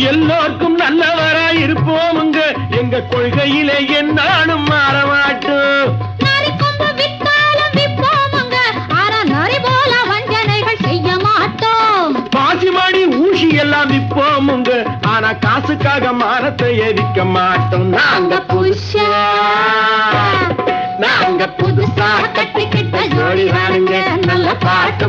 எல்லோருக்கும் நல்லவராய் இருப்போமுங்க எங்க கொள்கையிலே என் நானும் மாறமாட்டோம். பாசிமாடி ஊசி எல்லாம் விற்போமுங்க ஆனா காசுக்காக மானத்தை எரிக்க மாட்டோம். நாங்க புதுசா. நாங்க புதுசா கட்டிக்கிட்ட ஜோடி வாருங்க நல்ல பாட்டு